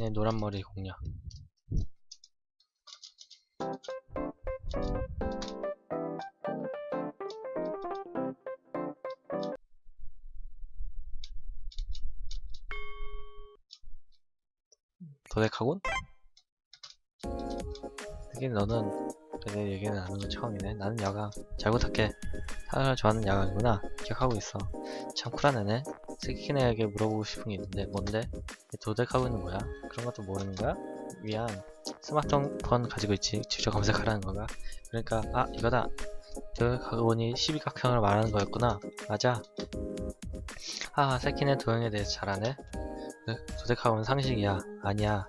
네, 노란머리 공략. 도색하곤? 하긴 너는 내 얘기는 아는 건 처음이네. 나는 야광. 잘 부탁해. 사람을 좋아하는 야광이구나. 기억하고 있어. 참 쿨한 애네. 스키네에게 물어보고 싶은 게 있는데 뭔데? 도색하고 있는 거야? 그런 것도 모르는 거야? 미안. 스마트폰 가지고 있지. 직접 검색하라는 건가? 그러니까 아 이거다. 도색하고 보니 12각형을 말하는 거였구나. 맞아. 아 세키네 도형에 대해서 잘 아네. 그, 도색학원 상식이야. 아니야.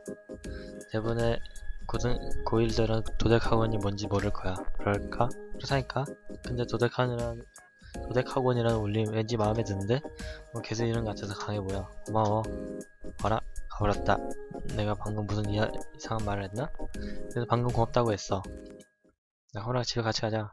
대부분의 고등, 고1들은 도색학원이 뭔지 모를 거야. 그럴까? 그렇다니까? 근데 도색학원이 란, 도색학원이라는 울림 왠지 마음에 드는데? 뭐 계속 이름 같아서 강해 보여. 고마워. 어라? 가버렸다. 내가 방금 무슨 이상한 말을 했나? 그래서 방금 고맙다고 했어. 나 호랑 집에 같이 가자.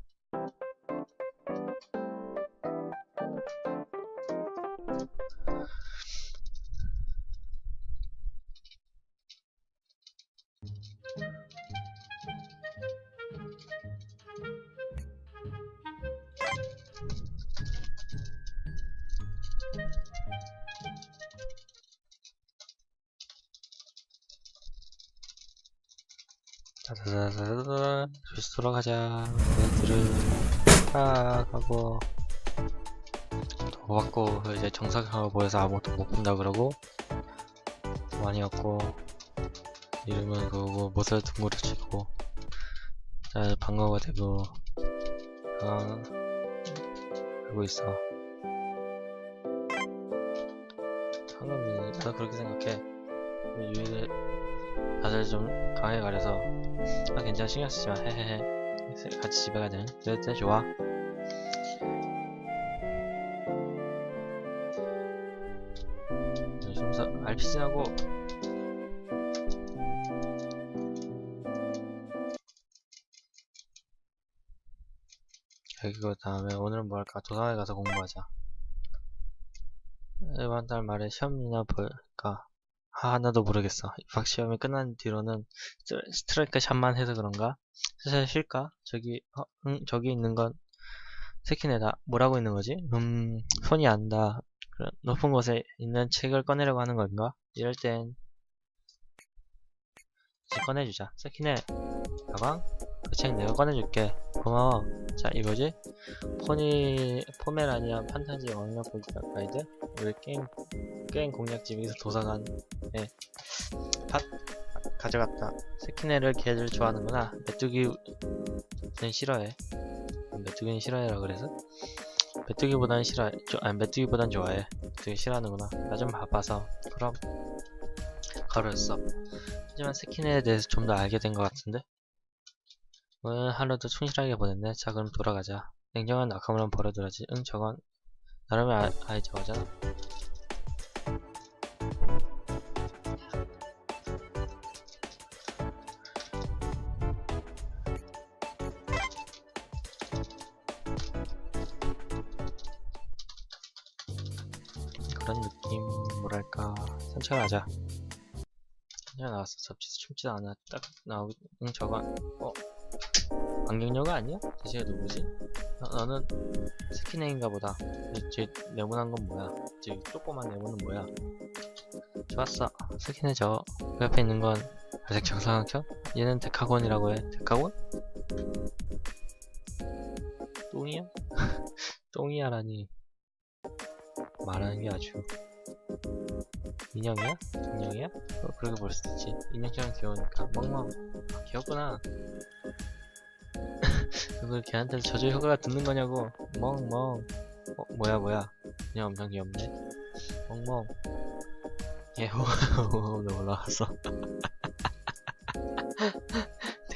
다시 돌아가자. 얘들은 딱 하고 더 받고 이제 정상적으로 보여서 아무것도 못 본다 그러고 많이 왔고 이름은 그거고 못을 둥그려 치고 자 방어가 되고 어 하고 있어. 상금이 나도 그렇게 생각해. 유일의 다들 좀 강하게 가려서. 아 괜찮아. 신경 쓰지 마. 헤헤헤. 같이 집에 가자. 그래 그래 좋아. 좀서 RPG하고. 그리고 다음에 오늘은 뭐 할까? 도서관에 가서 공부하자. 이번 달 말에 시험이나 볼까 아, 하나도 모르겠어. 입학 시험이 끝난 뒤로는 스트- 스트라이크 샷만 해서 그런가? 사실 쉴까? 저기, 어, 응, 저기 있는 건 세키네다. 뭐라고 있는 거지? 음, 손이 안다. 높은 곳에 있는 책을 꺼내려고 하는 건가? 이럴 땐 꺼내주자. 세키네, 가방? 그 책 내가 꺼내줄게. 고마워. 자, 이거지? 포니, 포메라니안 판타지 왕력 보기 가이드? 우리 게임, 게임 공략집 여기서 도서관 팥 가져갔다. 스키네를 걔를 좋아하는구나. 메뚜기는 싫어해. 메뚜기는 싫어해라 그래서? 메뚜기보단 싫어해. 저, 아니 메뚜기보단 좋아해. 메뚜기 싫어하는구나. 나 좀 바빠서. 그럼 가로였어. 하지만 스키네에 대해서 좀 더 알게 된 것 같은데? 오늘 하루도 충실하게 보냈네. 자 그럼 돌아가자. 냉정한 낙하물은 버려두라지. 응 저건 나름의 아, 아이 저거잖아. 그런 느낌 뭐랄까 산책을 하자 그냥 나왔어 접지도 춤지도 않아 딱 나오고 응 저건 어 안경녀가 아니야? 대체 누구지? 너, 너는 스키네인가 보다 이- 쟤 네모난 건 뭐야? 저 조그만 네모는 뭐야? 좋았어 스키네 저그 옆에 있는 건 갈색 정사각형? 얘는 데카곤이라고 해 데카곤? 똥이야? 똥이야라니 말하는 게 아주 인형이야? 인형이야? 어, 그렇게 볼 수도 있지 인형처럼 귀여우니까 멍멍 아, 귀엽구나 그걸 걔한테 저주 효과가 듣는 거냐고 멍멍 어 뭐야 뭐야 그냥 엄청 귀엽네 멍멍 얘 호흡 올라왔어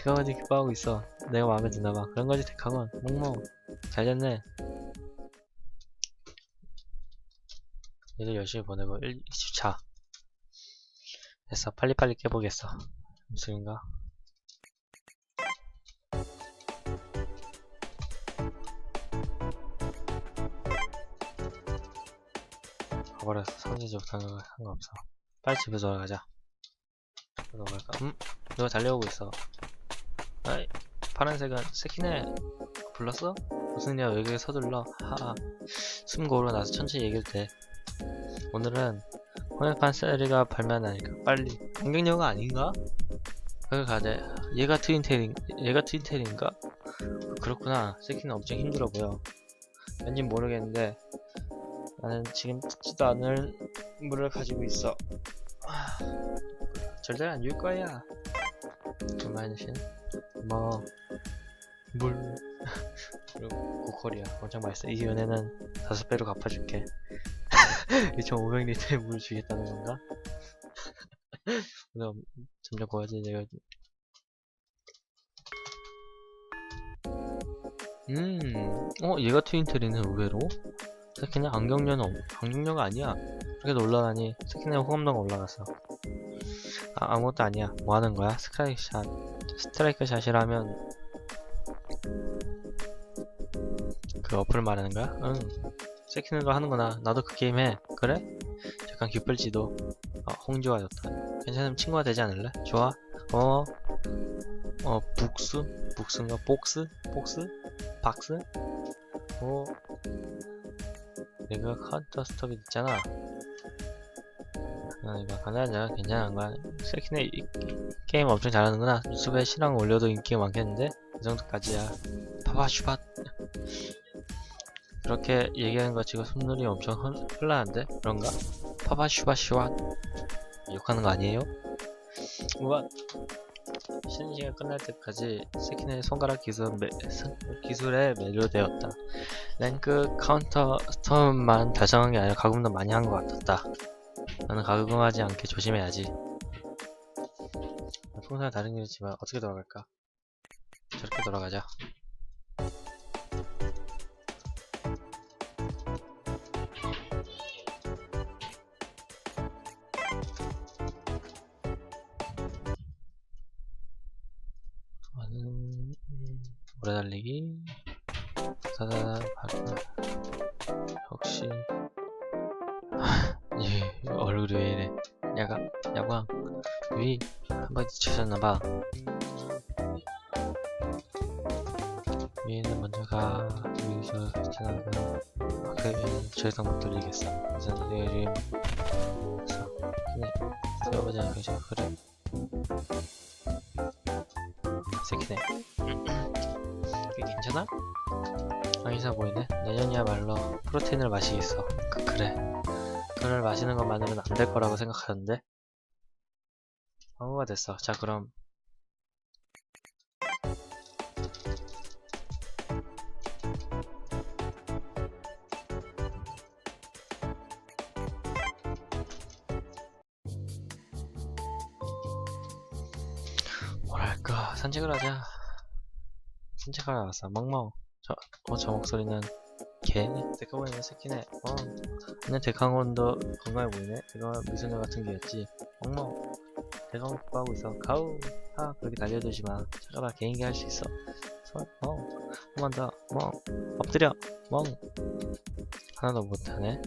데카건이 기뻐하고 있어. 내가 마음에 드나봐. 그런 거지, 데카건. 멍멍. 잘 됐네. 얘들 열심히 보내고, 1, 20차. 됐어. 빨리빨리 깨보겠어. 무슨인가? 성질지 못한 거 상관없어. 빨리 집에 돌아가자. 돌아갈까? 음? 누가 달려오고 있어. 아이, 파란색은 세키네 불렀어? 무슨 일이야 여기 서둘러 하하 숨 고르고 나서 천천히 얘기해도 돼 오늘은 혼혈판 세리가 발매하니까 빨리 공격녀가 아닌가? 거기 가자 얘가 트윈테일 얘가 트윈테일인가? 그렇구나 세키는 엄청 힘들어 보여 왠지 모르겠는데 나는 지금 듣지도 않을 물을 가지고 있어 아, 절대 안 줄 거야 그만신 뭐, 물, 그리고 고퀄이야. 엄청 맛있어. 이 은혜는 다섯 배로 갚아줄게. 2,500리터의 물을 주겠다는 건가? 오늘 점점 고와지네요. 음, 어, 얘가 트윈텔이네, 의외로. 스키는 안경료는, 없- 안경료가 아니야. 그렇게 놀라다니, 스키는 호감도가 올라갔어. 아, 아무것도 아니야. 뭐 하는 거야? 스트라이크 샷. 스트라이크 샷이라면 그 어플 말하는 거야? 응. 거 하는구나. 나도 그 게임 해. 그래? 잠깐 기쁠지도. 아, 홍지가 좋다. 괜찮으면 친구가 되지 않을래? 좋아. 어. 어, 북스? 북스인가? 복스? 복스? 박스? 어. 내가 카운터 스톱이 있잖아. 아, 이거 가자자. 괜찮은 거야. 이 게임 엄청 잘하는구나. 유튜브에 실황 올려도 인기가 많겠는데? 이 정도까지야. 파바슈밭. 그렇게 얘기하는 거 치고 손놀이 엄청 흘- 흘러나는데? 그런가? 파바슈바슈밭. 욕하는 거 아니에요? 우와. 시간 끝날 때까지 세키네 손가락 기술 매, 선- 기술에 매료되었다. 랭크 카운터 스톰만 달성한 게 아니라 가금도 많이 한 것 같았다. 나는 가금하지 않게 조심해야지. 평소와 다른 일이지만 어떻게 돌아갈까? 저렇게 돌아가자. 오래 달리기. 사다 혹시. 예 얼굴이 왜 이래. 야가 야광 위 한번 지쳤나봐. 위에는 먼저 가. 여기서 괜찮아 그래 저 이상 못 돌리겠어. 그래서 내가 지금 그래서 그래. 들어보자. 그죠 그래. 새끼네 괜찮아? 아니사 보이네. 내년이야말로 프로테인을 마시겠어. 그, 그래. 그걸 마시는 것만으로는 안 될 거라고 생각하는데. 방어가 됐어. 자 그럼. 뭐랄까. 산책을 하자 산책하러 나왔어. 멍멍. 저, 어, 저 목소리는 개? 데카본이네 새끼네. 어. 근데 데카본도 건강해 보이네. 데카 미소녀 같은 개였지. 멍멍. 데카본 공부하고 있어. 가우 아 그렇게 달려들지 마. 잠깐만 개인기 할 수 있어. 손, 멍 한번 더 멍. 엎드려. 멍. 하나도 못하네.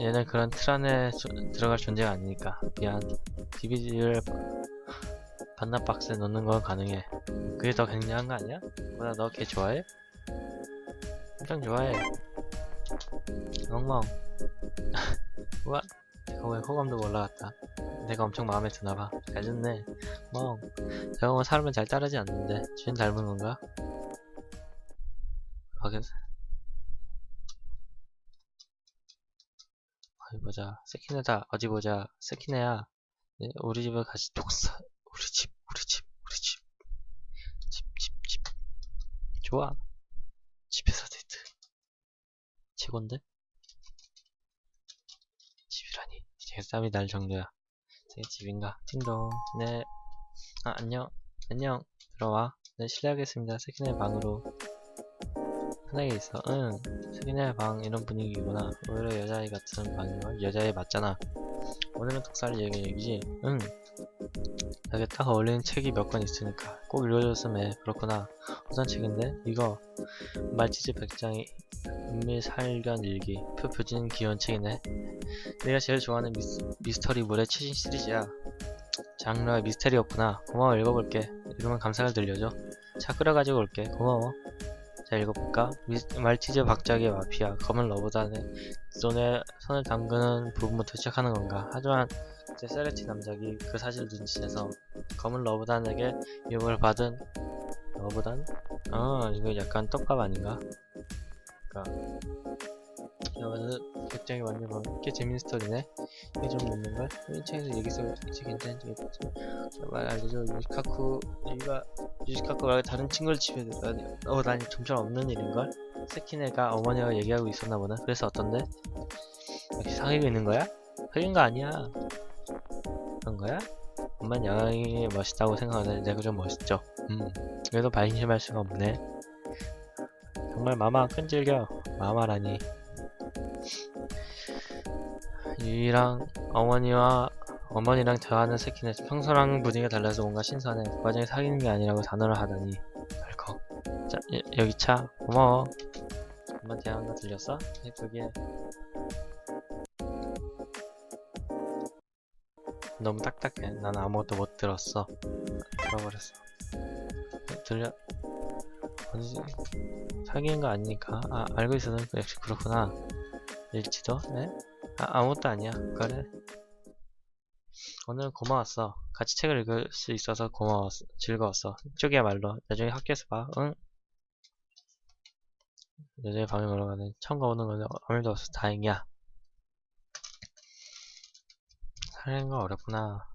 얘- 얘는 그런 틀 안에 조- 들어갈 존재가 아니니까. 미안. DVD를 반납 박스에 넣는 건 가능해. 그게 더 굉장한 거 아니야? 뭐야, 너 걔 좋아해? 엄청 좋아해. 멍멍. 우와, 내가 왜 호감도가 올라갔다. 내가 엄청 마음에 드나봐. 잘 듣네. 멍. 저거 뭐 사람은 잘 따르지 않는데, 주인 닮은 건가? 어디 어디 보자. 세키네다. 어디 보자. 세키네야. 네, 우리 집에 같이 독서. 우리 집, 우리 집, 우리 집. 집, 집, 집. 좋아. 집에서 데이트. 최곤데? 집이라니. 땀이 날 정도야. 제 집인가? 띵동. 네. 아, 안녕. 안녕 들어와 네 실례하겠습니다 세키네 방으로 편하게 있어 응 세키네 방 이런 분위기구나 오히려 여자아이 같은 방이고 여자애 맞잖아 오늘은 독살 얘기 얘기지 응 여기 딱 어울리는 책이 몇 권 있으니까 꼭 읽어줬으면 해 그렇구나. 어떤 책인데 이거 말치즈 백장의 은밀살견 일기 표표진 귀여운 책이네. 내가 제일 좋아하는 미스, 미스터리물의 최신 시리즈야. 장르가 미스테리였구나. 고마워 읽어볼게. 읽으면 감상을 들려줘. 차 끓여가지고 올게. 고마워. 자 읽어볼까? 미, 말티즈 박작의 마피아 검은 러브단에 손에 손을 담그는 부분부터 시작하는 건가? 하지만 그 때 세레티 남작이 그 사실을 눈치채서 검은 러브단에게 유혹을 받은 러브단? 아 이거 약간 떡밥 아닌가? 그니까 이거는 굉장히 꽤 재밌는 스토리네 이게 좀 묻는걸? 1층에서 얘기 쓰고 있지 괜찮지 말 알려줘 유시카쿠 여기가 유시카쿠 말고 다른 친구를 집에 들어야 돼 어, 난 점점 없는 일인걸? 세키네가 어머니와 얘기하고 있었나 보네 그래서 어떤데? 역시 사귀고 있는 거야? 사귄 거 아니야 그런 거야? 엄만 여왕이 멋있다고 생각하는데 내가 좀 멋있죠. 음 그래도 발심할 수가 없네. 정말 마마 끈질겨 마마라니. 유이랑 어머니와 어머니랑 대화하는 세키네 평소랑 분위기가 달라서 뭔가 신선해. 그 과정에 사귀는 게 아니라고 단어를 하다니. 덜컥. 자 여, 여기 차. 고마워. 엄마 대화한 거 들렸어? 네, 저기 너무 딱딱해 난 아무것도 못 들었어 들어버렸어 어, 들려 어디지 사귀는 거 아니니까 아 알고 있어도 역시 그렇구나 일치도 네? 아, 아무것도 아니야. 그래. 오늘 고마웠어. 같이 책을 읽을 수 있어서 고마웠어. 즐거웠어. 이쪽이야말로. 나중에 학교에서 봐. 응? 여자의 방에 올라가는 청가 오는 건데 아무 일도 없어. 다행이야. 살리는 거 어렵구나.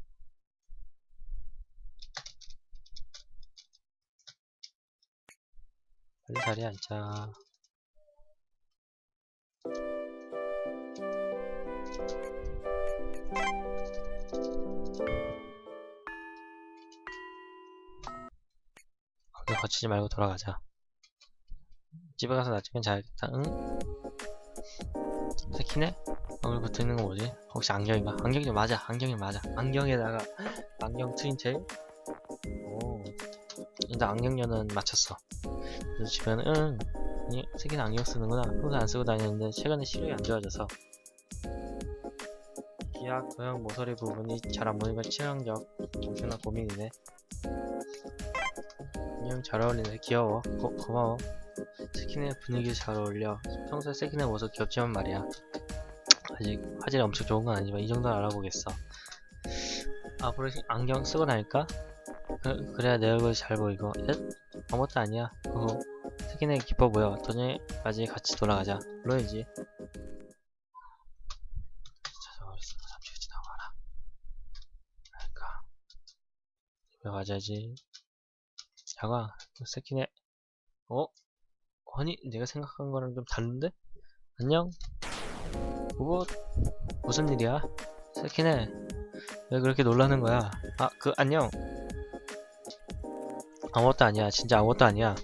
빨리 자리에 앉자. 거기 거치지 말고 돌아가자. 집에 가서 나중에 자야겠다. 응? 새키네? 얼굴 붙어 있는 거 뭐지? 혹시 안경인가? 안경이 맞아. 안경이 맞아. 안경에다가 안경 트인 채? 오. 일단 안경녀는 맞췄어. 그래서 집에는 응. 아니, 새끼는 안경 쓰는구나. 평소 안 쓰고 다니는데 최근에 시력이 안 좋아져서 기악, 도형, 모서리 부분이 잘 안 보니까 치명적 엄청난 고민이네. 안녕 잘 어울리네 귀여워 고, 고마워 세키네 분위기 잘 어울려 평소에 세키네 모습 귀엽지만 말이야 아직 화질이 엄청 좋은 건 아니지만 이 정도는 알아보겠어. 앞으로 시- 안경 쓰고 다닐까? 그, 그래야 내 얼굴이 잘 보이고. 엣? 아무것도 아니야. 후후 세키네 기뻐 보여. 도중에까지 같이 돌아가자. 물론이지. 찾아버렸어 잠시 지나고 와라. 그러니까? 집에 가자지. 야가 새끼네. 어? 아니 내가 생각한 거랑 좀 다른데? 안녕? 뭐 무슨 일이야? 새끼네 왜 그렇게 놀라는 거야? 아 그 안녕. 아무것도 아니야. 진짜 아무것도 아니야.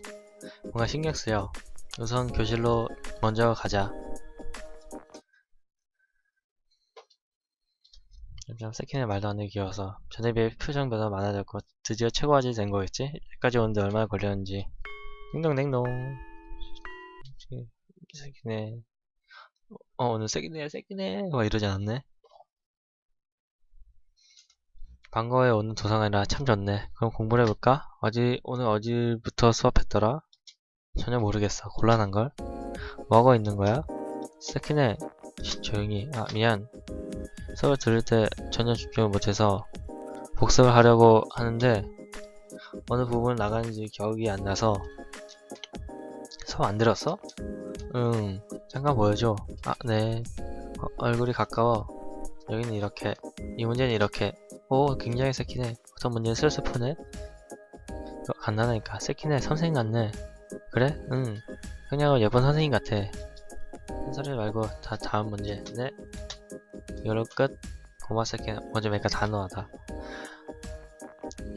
뭔가 신경 쓰여. 우선 교실로 먼저 가자. 좀 새끼네 말도 안 귀여워서. 전에 비해 표정 변화 많아졌고 드디어 최고 화질이 된 거겠지? 여기까지 오는데 얼마나 걸렸는지. 띵동댕동. 새끼네 어 오늘 새끼네 새끼네 막 이러지 않았네 방과후에 오는 도상이라 참 좋네 그럼 공부를 해볼까? 어디 오늘 어디부터 수업했더라? 전혀 모르겠어 곤란한걸? 뭐하고 있는 거야? 새끼네 쉿, 조용히 아 미안 수업을 들을 때 전혀 집중을 못해서 복습을 하려고 하는데 어느 부분을 나가는지 기억이 안 나서 수업 안 들었어? 응 잠깐 보여줘. 아 네. 어, 얼굴이 가까워. 여기는 이렇게. 이 문제는 이렇게. 오 굉장히 새키네. 어떤 문제는 슬슬 푸네. 이거 간단하니까. 새키네 선생님 같네. 그래? 응. 그냥 예쁜 선생님 같아. 한 소리 말고 다 다음 문제. 네. 이걸로 끝. 고마 새끼. 먼저 메가 단호하다.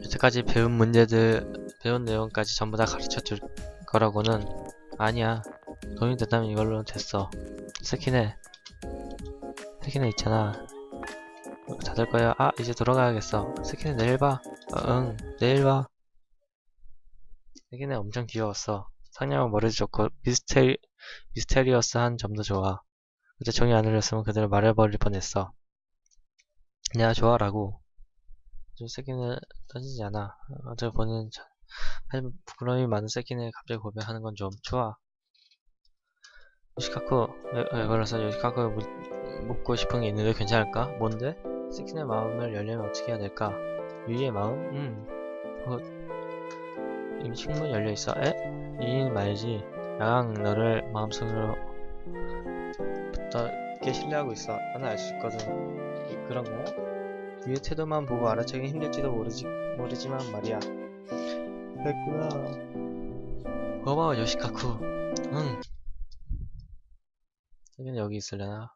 여태까지 배운 문제들, 배운 내용까지 전부 다 가르쳐 줄 거라고는 아니야. 도움이 됐다면 이걸로 됐어. 스키네. 스키네 있잖아. 닫을 거야. 아, 이제 돌아가야겠어. 스키네 내일 봐. 어, 응, 내일 봐. 스키네 엄청 귀여웠어. 상냥한 머리도 좋고, 미스테리, 미스테리어스한 점도 좋아. 그때 정이 안 흘렸으면 그대로 말해버릴 뻔했어. 내가 좋아라고. 좀 세기는 따지지 않아. 어제 보는 자- 하지만 부끄러움이 많은 세기네 갑자기 고백하는 건 좀 좋아. 요시카쿠, 그래서 요시카쿠에 묻, 묻고 싶은 게 있는데 괜찮을까? 뭔데? 세키네 마음을 열려면 어떻게 해야 될까? 유이의 마음? 음. 어, 이미 충분히 열려 있어. 에? 유이는 말이지. 야강 너를 마음속으로 붙게 신뢰하고 있어. 나는 알 수 있거든. 이, 그런 거야? 유의 태도만 보고 알아채기 힘들지도 모르지, 모르지만 말이야. 그랬구나. 고마워, 요시카쿠. 응. 세키네 여기 있을려나?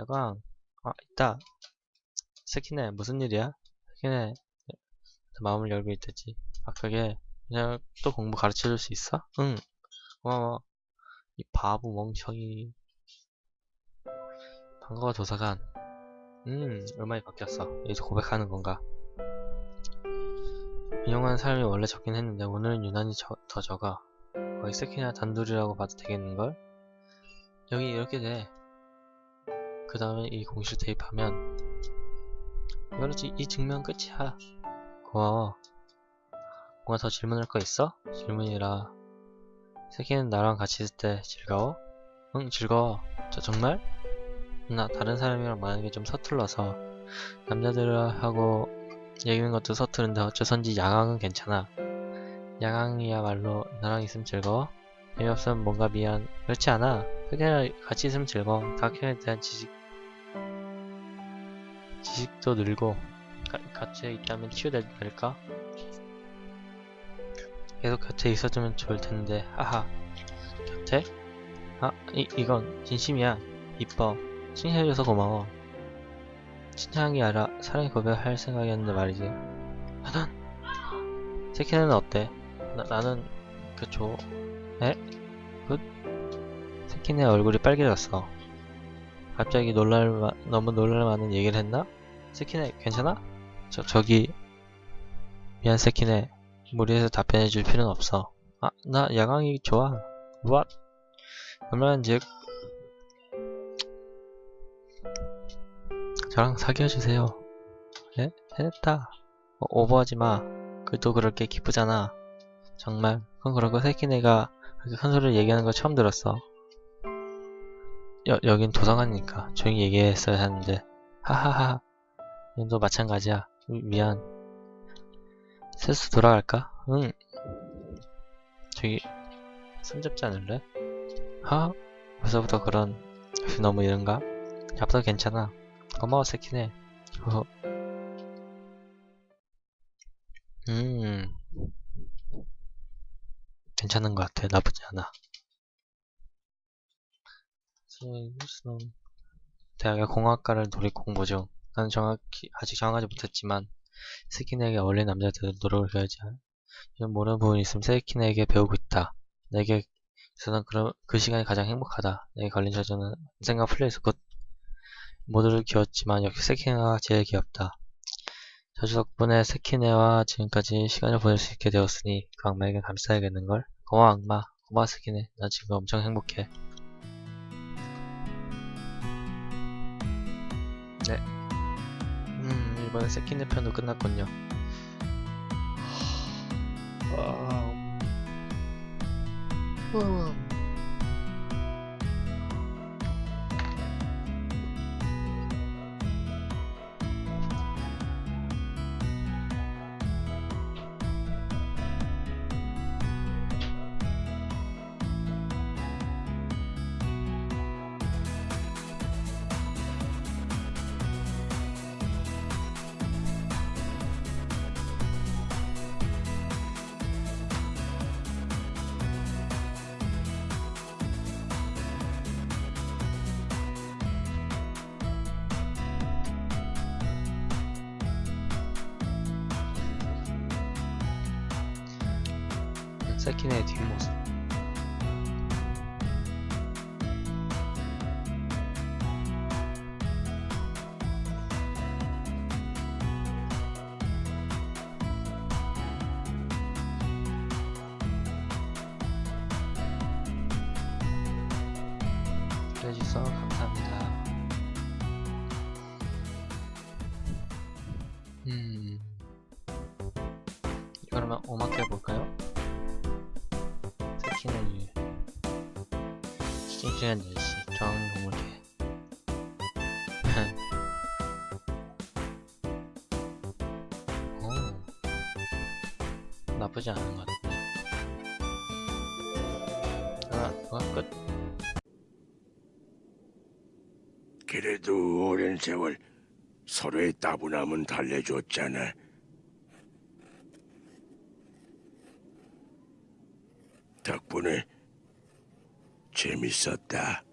야광. 아, 있다. 세키네, 무슨 일이야? 세키네, 마음을 열고 있댔지. 아, 그게, 그냥 또 공부 가르쳐 줄 수 있어? 응. 고마워. 이 바보 멍청이. 반가워, 도서관. 음, 음악이 바뀌었어. 여기서 고백하는 건가? 인용하는 사람이 원래 적긴 했는데, 오늘은 유난히 저- 더 적어. 거의 세키나 단둘이라고 봐도 되겠는걸? 여기 이렇게 돼. 그 다음에 이 공식 대입하면, 이거지, 이 증명 끝이야. 고마워. 뭔가 더 질문할 거 있어? 질문이라. 세키는 나랑 같이 있을 때 즐거워? 응, 즐거워. 저 정말? 나 다른 사람이랑 게좀 서툴러서 남자들하고 얘기하는 것도 서투른데 어째선지 야광은 괜찮아. 야광이야말로 나랑 있으면 즐거워? 재미없으면 뭔가 미안. 그렇지 않아. 그냥 같이 있으면 즐거워. 다큐에 대한 지식 지식도 늘고 가, 같이 있다면 치유될까? 계속 곁에 있어주면 좋을 텐데 하하 곁에? 아 이, 이건 진심이야 이뻐 칭찬해줘서 고마워 칭찬한 게 아니라 사랑의 고백할 생각이었는데 말이지 하단 세키는 어때? 나, 나는 그쵸 에? 굿? 세키네 얼굴이 빨개졌어. 갑자기 놀랄 마, 너무 놀랄 만한 얘기를 했나? 세키네 괜찮아? 저, 저기 미안 세키네 무리해서 답변해 줄 필요는 없어. 아 나 야광이 좋아. What? 그러면 즉 저랑 사귀어주세요. 예? 해냈다. 어, 오버하지 마. 그도 그렇게 기쁘잖아. 정말. 그건 그러고 세키네가 그렇게 큰 소리를 얘기하는 거 처음 들었어 여, 여긴 도서관이니까 조용히 얘기했어야 하는데. 하하하. 얘도 마찬가지야. 미- 미안. 세수 돌아갈까? 응. 저기 손잡지 않을래? 하? 벌써부터 그런 너무 이른가? 잡도 괜찮아. 고마워 세키네. 허허. 음. 괜찮은 것 같아. 나쁘지 않아 수능, 수능. 대학의 공학과를 돌입 공부 중 나는 정확히 아직 정하지 못했지만 세키네에게 어울리는 남자들은 노력을 기하지 이런 모르는 부분이 있으면 세키네에게 배우고 있다. 내게 있어서는 그런 그 시간이 가장 행복하다. 내게 걸린 저주는 언젠가 풀려 있었고 모두를 귀엽지만 역시 세키네가 제일 귀엽다. 저주 덕분에 세키네와 지금까지 시간을 보낼 수 있게 되었으니 그 악마에게 감사해야겠는걸? 고마워 악마. 고마워 세키네 난 지금 엄청 행복해 이번에 세키네 편도 끝났군요. 아, 음. 세키네의 뒷모습. 세키는 일. 싱싱한 날씨, 정동물계. 오. 나쁘지 않은 것 같은데. 아, 그거 끝. 그래도 오랜 세월 서로의 따분함은 달래줬잖아. 덕분에 재밌었다.